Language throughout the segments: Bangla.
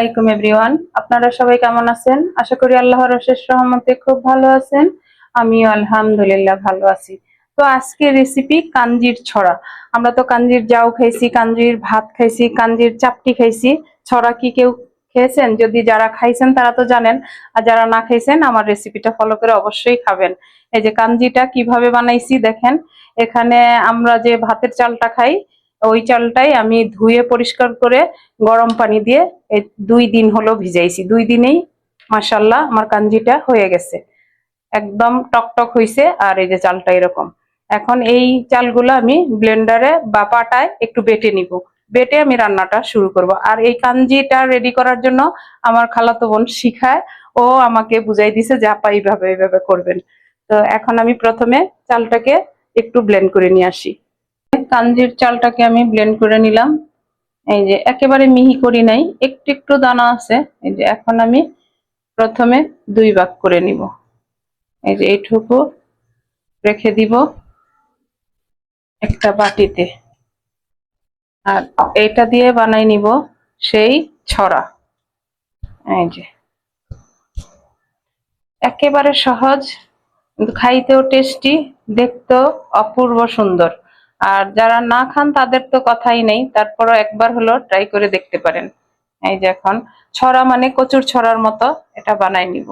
আলাইকুম এভরিওয়ান। আপনারা সবাই কেমন আছেন? আশা করি আল্লাহর অশেষ রহমতে খুব ভালো আছেন। আমিও আলহামদুলিল্লাহ ভালো আছি। তো আজকে রেসিপি কাঞ্জির ছড়া। আমরা তো কাঞ্জির জাউ খাইছি, কাঞ্জির ভাত খাইছি, কাঞ্জির চাপটি খাইছি। ছড়া কি কেউ খেয়েছেন? যদি যারা খাইছেন, তারা তো জানেন। আর যারা না খাইছেন, আমার রেসিপিটা ফলো করে অবশ্যই খাবেন। এই যে কাঞ্জিটা কীভাবে বানাইছি, দেখেন। এখানে আমরা যে ভাতের চালটা খাই ওই চালটাই আমি ধুয়ে পরিষ্কার করে গরম পানি দিয়ে দুই দিন হলো ভিজাইছি। দুই দিনেই মাসাল্লাহ আমার কাঞ্জিটা হয়ে গেছে। একদম টকটক হইছে আর এই যে চালটা এরকম। এখন এই চালগুলো আমি ব্লেন্ডারে বা পাটায় একটু বেটে নিব। বেটে আমি রান্নাটা শুরু করব। আর এই কাঞ্জিটা রেডি করার জন্য আমার খালাতো বোন শিখায়। ও আমাকে বুঝাই দিছে যে, আপা, এইভাবে এইভাবে করবেন। তো এখন আমি প্রথমে চালটাকে একটু ব্লেন্ড করে নিয়ে আসি। কাঞ্জির চালটাকে আমি ব্লেন্ড করে নিলাম। এই যে একেবারে মিহি করি নাই, একটু একটু দানা আছে। এই যে এখন আমি প্রথমে দুই ভাগ করে নিব। এই যে এইটুকু রেখে দিব একটা বাটিতে। আর এইটা দিয়ে বানাই নিব সেই ছড়া। এই যে। একেবারে সহজ খাইতেও টেস্টি দেখতেও অপূর্ব সুন্দর। আর যারা না খান, তাদের তো কথাই নেই। তারপরও একবার হলো ট্রাই করে দেখতে পারেন। এই যে এখন, ছড়া মানে কচুর ছড়ার মতো, এটা বানাই নিব।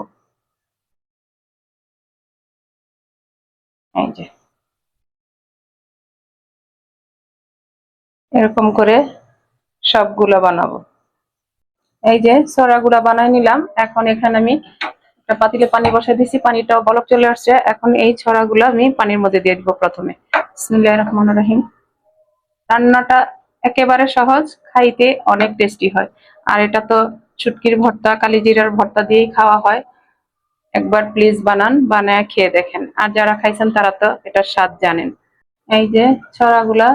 এই যে। এরকম করে সবগুলো বানাবো। এই যে ছড়াগুলা বানাই নিলাম। এখন এখানে আমি পাতিলে পানি বসাই দিছি, পানিটাও বলক চলে আসছে। এখন এই ছড়াগুলো আমি পানির মধ্যে দিয়ে দিব প্রথমে। বিসমিল্লাহির রহমানির রহিম। রান্নাটা একেবারে সহজ, খাইতে অনেক টেস্টি হয়। আর এটা তো ছুটকির ভর্তা কালিজিরার ভর্তা দিয়েই খাওয়া হয়। একবার প্লিজ বানান, বানায় খেয়ে দেখেন। আর যারা খাইছেন তারা তো এটার স্বাদ জানেন। এই যে ছড়াগুলা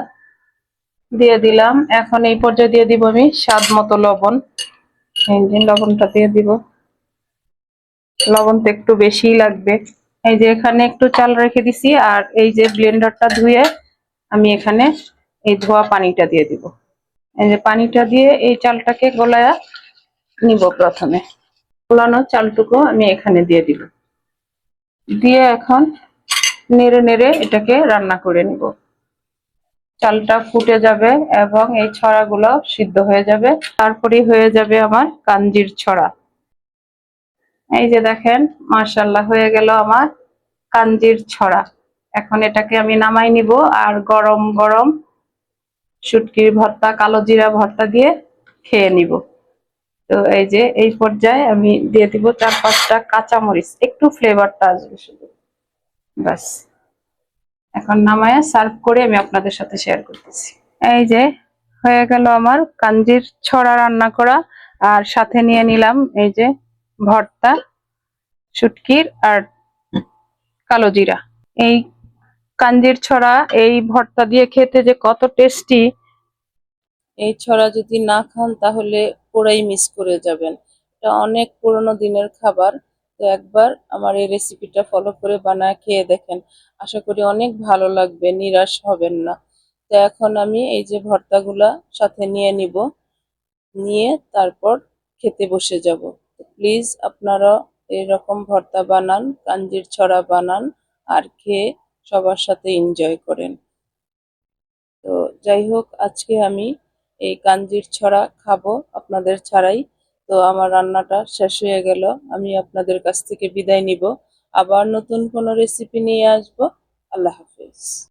দিয়ে দিলাম। এখন এই পর্যায়ে দিয়ে দিব আমি স্বাদ মতো লবণ। লবণটা দিয়ে দিব। লবণ তো একটু বেশিই লাগবে। এই যে এখানে একটু চাল রেখে দিছি, আর এই যে ব্লেন্ডারটা ধুয়ে আমি এখানে এই ধোয়া পানিটা দিয়ে দিব। এই যে পানিটা দিয়ে এই চালটাকে গলায়া নিব প্রথমে। গোলানো চালটুকু আমি এখানে দিয়ে দিব। দিয়ে এখন নেড়ে নেড়ে এটাকে রান্না করে নিব। চালটা ফুটে যাবে এবং এই ছড়াগুলো সিদ্ধ হয়ে যাবে। তারপরে হয়ে যাবে আমার কাঞ্জির ছড়া। এই যে দেখেন মার্শাল্লাহ হয়ে গেল আমার কাঞ্জির ছড়া। এখন এটাকে আমি নামাই নিব আর গরম গরম শুটকির ভর্তা, কালো জিরা ভর্তা দিয়ে খেয়ে নিব। তো এই যে এই পর্যায়ে আমি দিয়ে দিব চার পাঁচটা কাঁচামরিচ, একটু ফ্লেভারটা আসবে শুধু। ব্যাস। এখন নামায় সার্ভ করে আমি আপনাদের সাথে শেয়ার করতেছি। এই যে হয়ে গেল আমার কাঞ্জির ছড়া রান্না করা, আর সাথে নিয়ে নিলাম এই যে ভর্তা, শুটকির আর কালো জিরা। এই কাঞ্জির ছড়া, এই ভর্তা দিয়ে খেতে যে কত টেস্টি এই ছড়া যদি না খান তাহলে পুরাই মিস করে যাবেন। এটা অনেক পুরনো দিনের খাবার, তো একবার আমার এই রেসিপিটা ফলো করে বানায় খেয়ে দেখেন। আশা করি অনেক ভালো লাগবে, নিরাশ হবেন না। তো এখন আমি এই যে ভর্তাগুলা সাথে নিয়ে নিব, নিয়ে তারপর খেতে বসে যাব। প্লিজ আপনারা এরকম ভর্তা বানান, কাঞ্জির ছড়া বানান আর খেয়ে সবার সাথে এনজয় করেন। তো যাই হোক, আজকে আমি এই কাঞ্জির ছড়া খাব আপনাদের ছাড়াই। তো আমার রান্নাটা শেষ হয়ে গেল, আমি আপনাদের কাছ থেকে বিদায় নিব। আবার নতুন কোনো রেসিপি নিয়ে আসব। আল্লাহ হাফেজ।